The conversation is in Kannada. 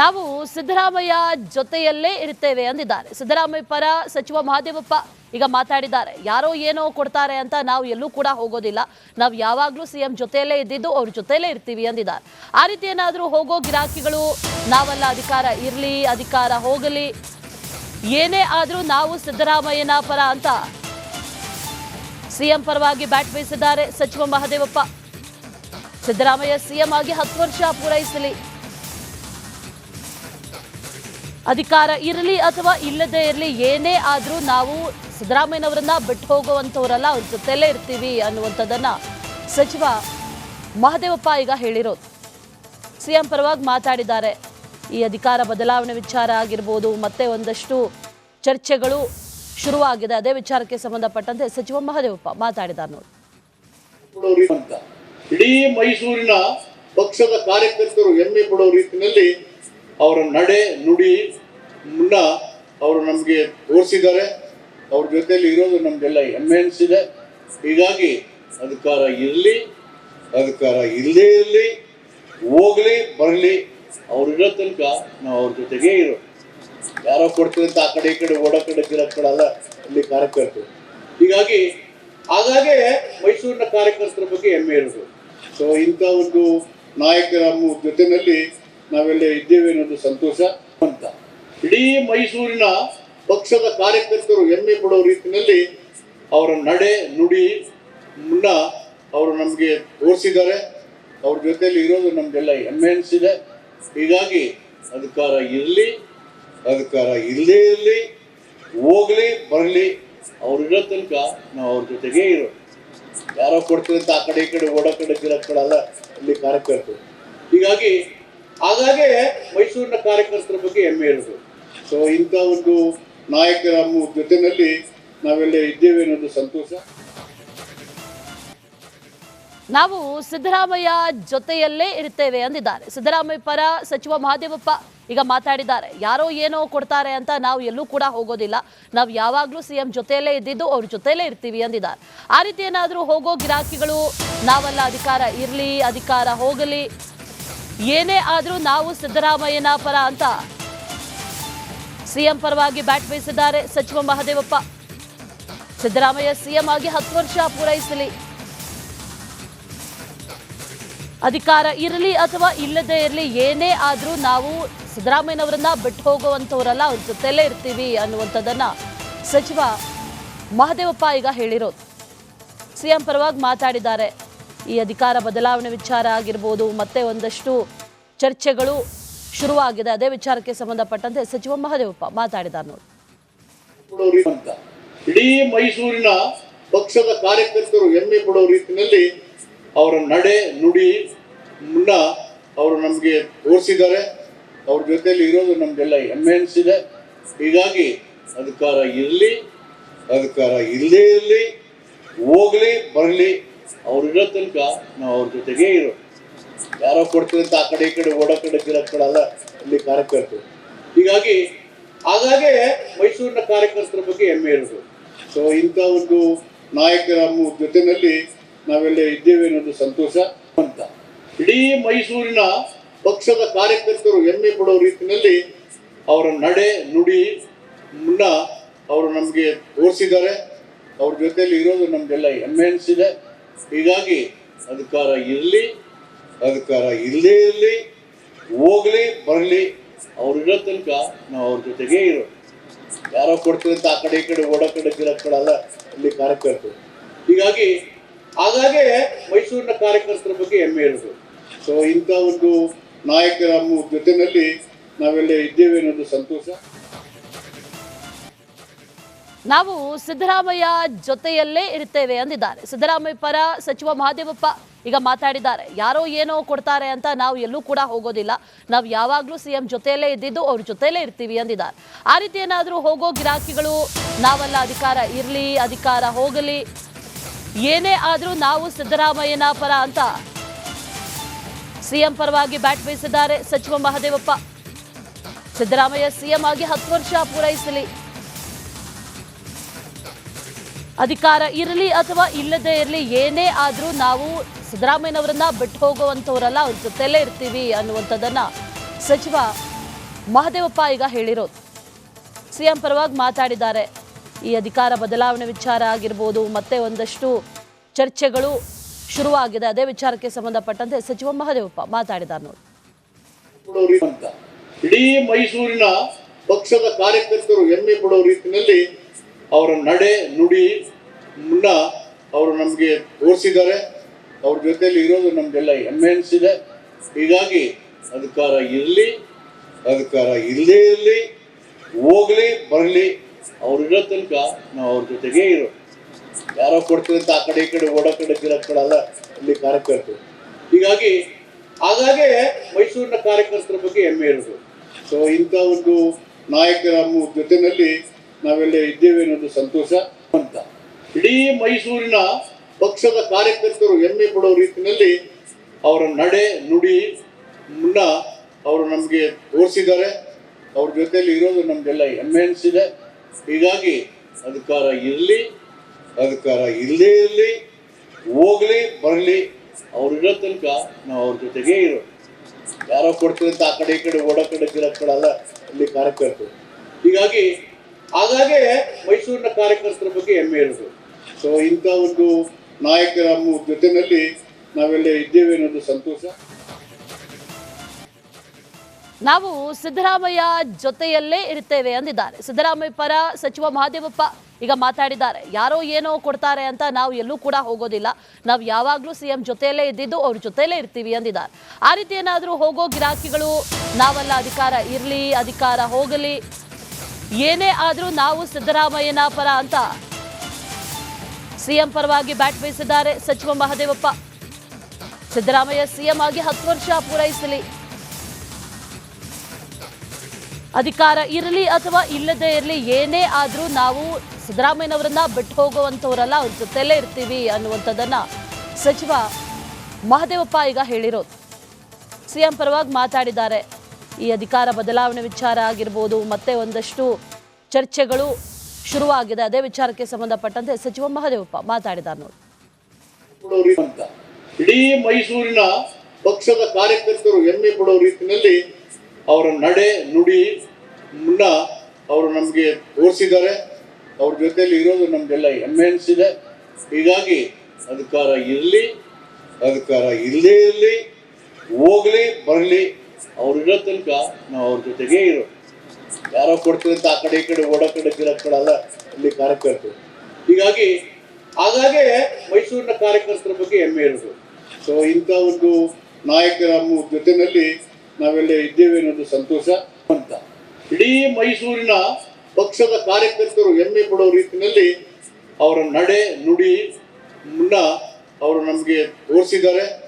ನಾವು ಸಿದ್ದರಾಮಯ್ಯ ಜೊತೆಯಲ್ಲೇ ಇರ್ತೇವೆ ಅಂದಿದ್ದಾರೆ. ಸಿದ್ದರಾಮಯ್ಯ ಪರ ಸಚಿವ ಮಹಾದೇವಪ್ಪ ಈಗ ಮಾತಾಡಿದ್ದಾರೆ. ಯಾರೋ ಏನೋ ಕೊಡ್ತಾರೆ ಅಂತ ನಾವು ಎಲ್ಲೂ ಕೂಡ ಹೋಗೋದಿಲ್ಲ. ನಾವು ಯಾವಾಗಲೂ ಸಿಎಂ ಜೊತೆಯಲ್ಲೇ ಇದ್ದಿದ್ದು ಅವ್ರ ಜೊತೆಯಲ್ಲೇ ಇರ್ತೀವಿ ಅಂದಿದ್ದಾರೆ. ಆ ರೀತಿ ಏನಾದರೂ ಹೋಗೋ ಗಿರಾಕಿಗಳು ನಾವೆಲ್ಲ ಅಧಿಕಾರ ಇರಲಿ, ಅಧಿಕಾರ ಹೋಗಲಿ. ಏನೇ ಆದರೂ ನಾವು ಸಿದ್ದರಾಮಯ್ಯನ ಪರ ಅಂತ ಸಿಎಂ ಪರವಾಗಿ ಬ್ಯಾಟ್ ಬೀಸಿದ್ದಾರೆ ಸಚಿವ ಮಹಾದೇವಪ್ಪ. ಸಿದ್ದರಾಮಯ್ಯ ಸಿಎಂ ಆಗಿ ಹತ್ತು ವರ್ಷ ಪೂರೈಸಲಿ. ಅಧಿಕಾರ ಇರಲಿ ಅಥವಾ ಇಲ್ಲದೇ ಇರಲಿ, ಏನೇ ಆದರೂ ನಾವು ಸಿದ್ದರಾಮಯ್ಯನವರನ್ನ ಬಿಟ್ಟು ಹೋಗುವಂಥವ್ರಲ್ಲ ಅವ್ರ ಜೊತೆಲೇ ಇರ್ತೀವಿ ಅನ್ನುವಂಥದ್ದನ್ನು ಸಚಿವ ಮಹದೇವಪ್ಪ ಈಗ ಹೇಳಿರೋದು. ಸಿಎಂ ಪರವಾಗಿ ಮಾತಾಡಿದ್ದಾರೆ. ಈ ಅಧಿಕಾರ ಬದಲಾವಣೆ ವಿಚಾರ ಆಗಿರ್ಬೋದು, ಮತ್ತೆ ಒಂದಷ್ಟು ಚರ್ಚೆಗಳು ಶುರುವಾಗಿದೆ. ಅದೇ ವಿಚಾರಕ್ಕೆ ಸಂಬಂಧಪಟ್ಟಂತೆ ಸಚಿವ ಮಹದೇವಪ್ಪ ಮಾತಾಡಿದ್ದಾರೆ ನೋಡಿ. ಇಡೀ ಮೈಸೂರಿನ ಪಕ್ಷದ ಕಾರ್ಯಕರ್ತರು ಹೆಮ್ಮೆ ಪಡೋ ರೀತಿಯಲ್ಲಿ ಅವರ ನಡೆ ನುಡಿ ಮುನ್ನ ಅವರು ನಮಗೆ ತೋರಿಸಿದ್ದಾರೆ. ಅವ್ರ ಜೊತೆಯಲ್ಲಿ ಇರೋದು ನಮಗೆಲ್ಲ ಹೆಮ್ಮೆ ಅನಿಸಿದೆ ಹೀಗಾಗಿ ಅಧಿಕಾರ ಇರಲಿ, ಅಧಿಕಾರ ಇಲ್ಲದೇ ಇರಲಿ, ಹೋಗಲಿ, ಬರಲಿ, ಅವ್ರು ಇರೋ ತನಕ ನಾವು ಅವ್ರ ಜೊತೆಗೆ ಇರೋ ಯಾರೋ ಕೊಡ್ತೀವಿ ಅಂತ ಆ ಕಡೆ ಈ ಕಡೆ, ಓಡೋ ಕಡೆ ಗಿರಕ್ಕಳೆಲ್ಲ ಅಲ್ಲಿ ಕಾರ್ಯಕರ್ತರು. ಹೀಗಾಗಿ ಹಾಗಾಗಿ ಮೈಸೂರಿನ ಕಾರ್ಯಕರ್ತರ ಬಗ್ಗೆ ಹೆಮ್ಮೆ ಇರೋದು. ಸೊ ಇಂಥ ಒಂದು ನಾಯಕರ ಜೊತೆಯಲ್ಲಿ ನಾವೆಲ್ಲ ಇದ್ದೇವೆ ಅನ್ನೋದು ಸಂತೋಷ ಅಂತ. ಇಡೀ ಮೈಸೂರಿನ ಪಕ್ಷದ ಕಾರ್ಯಕರ್ತರು ಹೆಮ್ಮೆ ಪಡೋ ರೀತಿಯಲ್ಲಿ ಅವರ ನಡೆ, ನುಡಿ, ಮುನ್ನ ಅವರು ನಮಗೆ ತೋರಿಸಿದ್ದಾರೆ. ಅವ್ರ ಜೊತೆಯಲ್ಲಿ ಇರೋದು ನಮಗೆಲ್ಲ ಹೆಮ್ಮೆ ಅನಿಸಿದೆ. ಹೀಗಾಗಿ ಅಧಿಕಾರ ಇರಲಿ, ಅಧಿಕಾರ ಇಲ್ಲದೇ ಇರಲಿ, ಹೋಗಲಿ, ಬರಲಿ, ಅವ್ರು ಇರೋ ತನಕ ನಾವು ಅವ್ರ ಜೊತೆಗೆ ಇರೋ ಯಾರೋ ಕೊಡ್ತೀವಿ ಅಂತ ಆ ಕಡೆ ಈ ಕಡೆ, ಓಡೋ ಕಡೆ ಗಿರಕ್ಗಳಲ್ಲ ಇಲ್ಲಿ ಕಾರ್ಯಕರ್ತರು. ಹೀಗಾಗಿ ಹಾಗಾಗಿ ಮೈಸೂರಿನ ಕಾರ್ಯಕರ್ತರ ಬಗ್ಗೆ ಹೆಮ್ಮೆ ಇರೋದು. ಸೊ ಇಂಥ ಒಂದು ನಾಯಕರ ಜೊತೆನಲ್ಲಿ ನಾವೆಲ್ಲ ಇದ್ದೇವೆ ಅನ್ನೋದು ಸಂತೋಷ. ನಾವು ಸಿದ್ದರಾಮಯ್ಯ ಜೊತೆಯಲ್ಲೇ ಇರ್ತೇವೆ ಅಂದಿದ್ದಾರೆ. ಸಿದ್ದರಾಮಯ್ಯ ಪರ ಸಚಿವ ಮಹಾದೇವಪ್ಪ ಈಗ ಮಾತಾಡಿದ್ದಾರೆ. ಯಾರೋ ಏನೋ ಕೊಡ್ತಾರೆ ಅಂತ ನಾವು ಎಲ್ಲೂ ಕೂಡ ಹೋಗೋದಿಲ್ಲ. ನಾವು ಯಾವಾಗಲೂ ಸಿಎಂ ಜೊತೆಯಲ್ಲೇ ಇದ್ದಿದ್ದು ಅವ್ರ ಜೊತೆಯಲ್ಲೇ ಇರ್ತೀವಿ ಅಂದಿದ್ದಾರೆ. ಆ ರೀತಿ ಏನಾದರೂ ಹೋಗೋ ಗಿರಾಕಿಗಳು ನಾವೆಲ್ಲ ಅಧಿಕಾರ ಇರಲಿ, ಅಧಿಕಾರ ಹೋಗಲಿ ಏನೇ ಆದರೂ ನಾವು ಸಿದ್ದರಾಮಯ್ಯನ ಪರ ಅಂತ ಸಿಎಂ ಪರವಾಗಿ ಬ್ಯಾಟ್ ಬೀಸಿದ್ದಾರೆ. ಸಚಿವ ಮಹದೇವಪ್ಪ, ಸಿದ್ದರಾಮಯ್ಯ ಸಿಎಂ ಆಗಿ ಹತ್ತು ವರ್ಷ ಪೂರೈಸಲಿ. ಅಧಿಕಾರ ಇರಲಿ ಅಥವಾ ಇಲ್ಲದೇ ಇರಲಿ, ಏನೇ ಆದರೂ ನಾವು ಸಿದ್ದರಾಮಯ್ಯನವರನ್ನ ಬಿಟ್ಟು ಹೋಗುವಂಥವರೆಲ್ಲ ಅವ್ರ ಜೊತೆಲೇ ಇರ್ತೀವಿ ಅನ್ನುವಂಥದ್ದನ್ನ ಸಚಿವ ಮಹದೇವಪ್ಪ ಈಗ ಹೇಳಿರೋದು. ಸಿಎಂ ಪರವಾಗಿ ಮಾತಾಡಿದ್ದಾರೆ. ಈ ಅಧಿಕಾರ ಬದಲಾವಣೆ ವಿಚಾರ ಆಗಿರ್ಬೋದು, ಮತ್ತೆ ಒಂದಷ್ಟು ಚರ್ಚೆಗಳು ಶುರುವಾಗಿದೆ. ಅದೇ ವಿಚಾರಕ್ಕೆ ಸಂಬಂಧಪಟ್ಟಂತೆ ಸಚಿವ ಮಹದೇವಪ್ಪ ಮಾತಾಡಿದ್ದಾರೆ ನೋಡಿ. ಇಡೀ ಮೈಸೂರಿನ ಪಕ್ಷದ ಕಾರ್ಯಕರ್ತರು ಹೆಮ್ಮೆ ಪಡೋ ರೀತಿಯಲ್ಲಿ ಅವರ ನಡೆ ನುಡಿ ಮುನ್ನ ಅವರು ನಮಗೆ ತೋರಿಸಿದ್ದಾರೆ. ಅವ್ರ ಜೊತೆಯಲ್ಲಿ ಇರೋದು ನಮಗೆಲ್ಲ ಹೆಮ್ಮೆ ಅನಿಸಿದೆ. ಹೀಗಾಗಿ ಅಧಿಕಾರ ಇರಲಿ, ಅಧಿಕಾರ ಇಲ್ಲದೇ ಇರಲಿ, ಹೋಗಲಿ, ಬರಲಿ. ಅವ್ರು ಇರೋ ತನಕ ನಾವು ಅವ್ರ ಜೊತೆಗೇ ಇರೋ. ಯಾರೋ ಕೊಡ್ತೀವಿ ಅಂತ ಆ ಕಡೆ ಈ ಕಡೆ, ಓಡೋ ಕಡೆ ಗಿರಕ್ಗಳಲ್ಲ ಇಲ್ಲಿ ಕಾರ್ಯಕರ್ತರು. ಹೀಗಾಗಿ ಹಾಗಾಗಿ ಮೈಸೂರಿನ ಕಾರ್ಯಕರ್ತರ ಬಗ್ಗೆ ಹೆಮ್ಮೆ ಇರೋದು. ಸೊ ಇಂಥ ಒಂದು ನಾಯಕರ ಜೊತೆಯಲ್ಲಿ ನಾವೆಲ್ಲ ಇದ್ದೇವೆ ಅನ್ನೋದು ಸಂತೋಷ. ಅಂತ. ಇಡೀ ಮೈಸೂರಿನ ಪಕ್ಷದ ಕಾರ್ಯಕರ್ತರು ಹೆಮ್ಮೆ ಪಡೋ ರೀತಿಯಲ್ಲಿ ಅವರ ನಡೆ, ನುಡಿ ಮುನ್ನ ಅವರು ನಮಗೆ ತೋರಿಸಿದ್ದಾರೆ. ಅವ್ರ ಜೊತೆಯಲ್ಲಿ ಇರೋದು ನಮಗೆಲ್ಲ ಹೆಮ್ಮೆ ಅನಿಸಿದೆ. ಹೀಗಾಗಿ ಅಧಿಕಾರ ಇರಲಿ, ಅಧಿಕಾರ ಇಲ್ಲೇ ಇರಲಿ, ಹೋಗಲಿ, ಬರಲಿ, ಅವ್ರು ಇರೋ ತನಕ ನಾವು ಅವ್ರ ಜೊತೆಗೇ ಇರೋ ಯಾರೋ ಕೊಡ್ತೀವಿ ಅಂತ ಆ ಕಡೆ ಈ ಕಡೆ, ಓಡೋ ಕಡೆ ಗಿರಕ್ಗಳಲ್ಲ ಇಲ್ಲಿ ಕಾರ್ಯಕರ್ತರು. ಹೀಗಾಗಿ, ಹಾಗಾಗಿ ಮೈಸೂರಿನ ಕಾರ್ಯಕರ್ತರ ಬಗ್ಗೆ ಹೆಮ್ಮೆ ಇರೋದು. ಸೊ ಇಂಥ ಒಂದು ನಾಯಕರ ಜೊತೆಯಲ್ಲಿ ನಾವೆಲ್ಲ ಇದ್ದೇವೆ ಅನ್ನೋದು ಸಂತೋಷ. ನಾವು ಸಿದ್ದರಾಮಯ್ಯ ಜೊತೆಯಲ್ಲೇ ಇರ್ತೇವೆ ಅಂದಿದ್ದಾರೆ. ಸಿದ್ದರಾಮಯ್ಯ ಪರ ಸಚಿವ ಮಹಾದೇವಪ್ಪ ಈಗ ಮಾತಾಡಿದ್ದಾರೆ. ಯಾರೋ ಏನೋ ಕೊಡ್ತಾರೆ ಅಂತ ನಾವು ಎಲ್ಲೂ ಕೂಡ ಹೋಗೋದಿಲ್ಲ. ನಾವು ಯಾವಾಗಲೂ ಸಿಎಂ ಜೊತೆಯಲ್ಲೇ ಇದ್ದಿದ್ದು ಅವ್ರ ಜೊತೆಯಲ್ಲೇ ಇರ್ತೀವಿ ಅಂದಿದ್ದಾರೆ. ಆ ರೀತಿ ಏನಾದರೂ ಹೋಗೋ ಗಿರಾಕಿಗಳು ನಾವೆಲ್ಲ ಅಧಿಕಾರ ಇರಲಿ, ಅಧಿಕಾರ ಹೋಗಲಿ. ಏನೇ ಆದರೂ ನಾವು ಸಿದ್ದರಾಮಯ್ಯನ ಪರ ಅಂತ ಸಿಎಂ ಪರವಾಗಿ ಬ್ಯಾಟ್ ಬೀಸಿದ್ದಾರೆ ಸಚಿವ ಮಹಾದೇವಪ್ಪ. ಸಿದ್ದರಾಮಯ್ಯ ಸಿಎಂ ಆಗಿ ಹತ್ತು ವರ್ಷ ಪೂರೈಸಲಿ. ಅಧಿಕಾರ ಇರಲಿ ಅಥವಾ ಇಲ್ಲದೇ ಇರಲಿ, ಏನೇ ಆದರೂ ನಾವು ಸಿದ್ದರಾಮಯ್ಯನವರನ್ನ ಬಿಟ್ಟು ಹೋಗುವಂಥವರೆಲ್ಲ, ಅವ್ರ ಜೊತೆಲೇ ಇರ್ತೀವಿ ಅನ್ನುವಂಥದ್ದನ್ನು ಸಚಿವ ಮಹದೇವಪ್ಪ ಈಗ ಹೇಳಿರೋದು. ಸಿಎಂ ಪರವಾಗಿ ಮಾತಾಡಿದ್ದಾರೆ. ಈ ಅಧಿಕಾರ ಬದಲಾವಣೆ ವಿಚಾರ ಆಗಿರ್ಬೋದು, ಮತ್ತೆ ಒಂದಷ್ಟು ಚರ್ಚೆಗಳು ಶುರುವಾಗಿದೆ. ಅದೇ ವಿಚಾರಕ್ಕೆ ಸಂಬಂಧಪಟ್ಟಂತೆ ಸಚಿವ ಮಹದೇವಪ್ಪ ಮಾತಾಡಿದ್ದಾರೆ ನೋಡಿ. ಇಡೀ ಮೈಸೂರಿನ ಪಕ್ಷದ ಕಾರ್ಯಕರ್ತರು ಹೆಮ್ಮೆ ಪಡೋ ರೀತಿಯಲ್ಲಿ ಅವರ ನಡೆ ನುಡಿ ಮುನ್ನ ಅವರು ನಮಗೆ ತೋರಿಸಿದ್ದಾರೆ. ಅವ್ರ ಜೊತೆಯಲ್ಲಿ ಇರೋದು ನಮಗೆಲ್ಲ ಹೆಮ್ಮೆ ಅನಿಸಿದೆ ಹೀಗಾಗಿ ಅಧಿಕಾರ ಇರಲಿ, ಅಧಿಕಾರ ಇಲ್ಲದೇ ಇರಲಿ, ಹೋಗಲಿ, ಬರಲಿ ಅವ್ರಿರೋ ತನಕ ನಾವು ಅವ್ರ ಜೊತೆಗೆ ಇರೋ ಯಾರೋ ಕೊಡ್ತೀವಿ ಅಂತ ಆ ಕಡೆ ಈ ಕಡೆ, ಓಡೋ ಕಡೆ ಗಿರೋ ಕಡೆ ಅಲ್ಲ, ಇಲ್ಲಿ ಕಾರ್ಯಕರ್ತರು. ಹೀಗಾಗಿ ಹಾಗಾಗಿ ಮೈಸೂರಿನ ಕಾರ್ಯಕರ್ತರ ಬಗ್ಗೆ ಹೆಮ್ಮೆ ಇರೋದು. ಸೊ ಇಂಥ ಒಂದು ನಾಯಕರ ಜೊತೆಯಲ್ಲಿ ನಾವೆಲ್ಲ ಇದ್ದೇವೆ ಅನ್ನೋದು ಸಂತೋಷ ಅಂತ. ಇಡೀ ಮೈಸೂರಿನ ಪಕ್ಷದ ಕಾರ್ಯಕರ್ತರು ಹೆಮ್ಮೆ ಪಡೋ ರೀತಿಯಲ್ಲಿ ಅವರ ನಡೆ ನುಡಿ ಮುನ್ನ ಅವರು ನಮಗೆ ತೋರಿಸಿದ್ದಾರೆ. ಅವ್ರ ಜೊತೆಯಲ್ಲಿ ಇರೋದು ನಮಗೆಲ್ಲ ಹೆಮ್ಮೆ ಅನಿಸಿದೆ. ಹೀಗಾಗಿ ಅಧಿಕಾರ ಇರಲಿ, ಅಧಿಕಾರ ಇಲ್ಲದೇ ಇರಲಿ, ಹೋಗಲಿ, ಬರಲಿ ಅವ್ರಿರೋ ತನಕ ನಾವು ಅವ್ರ ಜೊತೆಗೇ ಇರೋ ಯಾರೋ ಕೊಡ್ತೀರಂತ ಆ ಕಡೆ ಈ ಕಡೆ, ಓಡೋ ಕಡೆ ಗಿರೋ ಕಡೆ ಅಲ್ಲ ಇಲ್ಲಿ ಕಾರ್ಯಕರ್ತರು. ಹೀಗಾಗಿ ಹಾಗಾಗಿ ಮೈಸೂರಿನ ಕಾರ್ಯಕರ್ತರ ಬಗ್ಗೆ ಹೆಮ್ಮೆ ಇರೋದು. ಸೊ ಇಂಥ ಒಂದು ನಾಯಕರ ಜೊತೆಯಲ್ಲಿ ನಾವೆಲ್ಲ ಇದ್ದೇವೆ ಅನ್ನೋದು ಸಂತೋಷ. ನಾವು ಸಿದ್ದರಾಮಯ್ಯ ಜೊತೆಯಲ್ಲೇ ಇರ್ತೇವೆ ಅಂದಿದ್ದಾರೆ. ಸಿದ್ದರಾಮಯ್ಯ ಪರ ಸಚಿವ ಮಹಾದೇವಪ್ಪ ಈಗ ಮಾತಾಡಿದ್ದಾರೆ. ಯಾರೋ ಏನೋ ಕೊಡ್ತಾರೆ ಅಂತ ನಾವು ಎಲ್ಲೂ ಕೂಡ ಹೋಗೋದಿಲ್ಲ. ನಾವು ಯಾವಾಗಲೂ ಸಿ ಎಂ ಜೊತೆಯಲ್ಲೇ ಇದ್ದಿದ್ದು ಅವ್ರ ಜೊತೆಯಲ್ಲೇ ಇರ್ತೀವಿ ಅಂದಿದ್ದಾರೆ. ಆ ರೀತಿ ಏನಾದರೂ ಹೋಗೋ ಗಿರಾಕಿಗಳು ನಾವೆಲ್ಲ ಅಧಿಕಾರ ಇರಲಿ, ಅಧಿಕಾರ ಹೋಗಲಿ ಏನೇ ಆದರೂ ನಾವು ಸಿದ್ದರಾಮಯ್ಯನ ಪರ ಅಂತ ಸಿಎಂ ಪರವಾಗಿ ಬ್ಯಾಟ್ ಬೀಸಿದ್ದಾರೆ ಸಚಿವ ಮಹದೇವಪ್ಪ. ಸಿದ್ದರಾಮಯ್ಯ ಸಿಎಂ ಆಗಿ ಹತ್ತು ವರ್ಷ ಪೂರೈಸಲಿ. ಅಧಿಕಾರ ಇರಲಿ ಅಥವಾ ಇಲ್ಲದೇ ಇರಲಿ, ಏನೇ ಆದರೂ ನಾವು ಸಿದ್ದರಾಮಯ್ಯನವರನ್ನ ಬಿಟ್ಟು ಹೋಗುವಂಥವರೆಲ್ಲ ಅವ್ರ ಜೊತೆಯಲ್ಲೇ ಇರ್ತೀವಿ ಅನ್ನುವಂಥದ್ದನ್ನ ಸಚಿವ ಮಹದೇವಪ್ಪ ಈಗ ಹೇಳಿರೋದು. ಸಿಎಂ ಪರವಾಗಿ ಮಾತಾಡಿದ್ದಾರೆ. ಈ ಅಧಿಕಾರ ಬದಲಾವಣೆ ವಿಚಾರ ಆಗಿರ್ಬೋದು, ಮತ್ತೆ ಒಂದಷ್ಟು ಚರ್ಚೆಗಳು ಶುರುವಾಗಿದೆ. ಅದೇ ವಿಚಾರಕ್ಕೆ ಸಂಬಂಧಪಟ್ಟಂತೆ ಸಚಿವ ಮಹದೇವಪ್ಪ ಮಾತಾಡಿದ ನೋಡಿ. ಇಡೀ ಮೈಸೂರಿನ ಪಕ್ಷದ ಕಾರ್ಯಕರ್ತರು ಹೆಮ್ಮೆ ಪಡೋ ರೀತಿಯಲ್ಲಿ ಅವರ ನಡೆ, ನುಡಿ ಮುನ್ನ ಅವರು ನಮಗೆ ತೋರಿಸಿದ್ದಾರೆ. ಅವ್ರ ಜೊತೆಯಲ್ಲಿ ಇರೋದು ನಮಗೆಲ್ಲ ಹೆಮ್ಮೆ ಅನಿಸಿದೆ. ಹೀಗಾಗಿ ಅಧಿಕಾರ ಇರಲಿ, ಅಧಿಕಾರ ಇಲ್ಲದೇ ಇರಲಿ, ಹೋಗಲಿ, ಬರಲಿ. ಅವ್ರಿರೋ ತನಕ ನಾವು ಅವ್ರ ಜೊತೆಗೆ ಇರೋ. ಯಾರೋ ಕೊಡ್ತೀವಿ ಅಂತ ಆ ಕಡೆ ಈ ಕಡೆ, ಓಡೋ ಕಡೆ ಗಿರೋ ಕಡೆ ಅಲ್ಲ ಇಲ್ಲಿ ಕಾರ್ಯಕರ್ತರು. ಹೀಗಾಗಿ, ಹಾಗಾಗಿ ಮೈಸೂರಿನ ಕಾರ್ಯಕರ್ತರ ಬಗ್ಗೆ ಹೆಮ್ಮೆ ಇರೋದು. ಸೊ ಇಂಥ ಒಂದು ನಾಯಕರ ಜೊತೆಯಲ್ಲಿ ನಾವೆಲ್ಲ ಇದ್ದೇವೆ ಅನ್ನೋದು ಸಂತೋಷ. ಅಂತ. ಇಡೀ ಮೈಸೂರಿನ ಪಕ್ಷದ ಕಾರ್ಯಕರ್ತರು ಹೆಮ್ಮೆ ಪಡೋ ರೀತಿಯಲ್ಲಿ ಅವರ ನಡೆ ನುಡಿ ಮುನ್ನ ಅವರು ನಮಗೆ ತೋರಿಸಿದ್ದಾರೆ.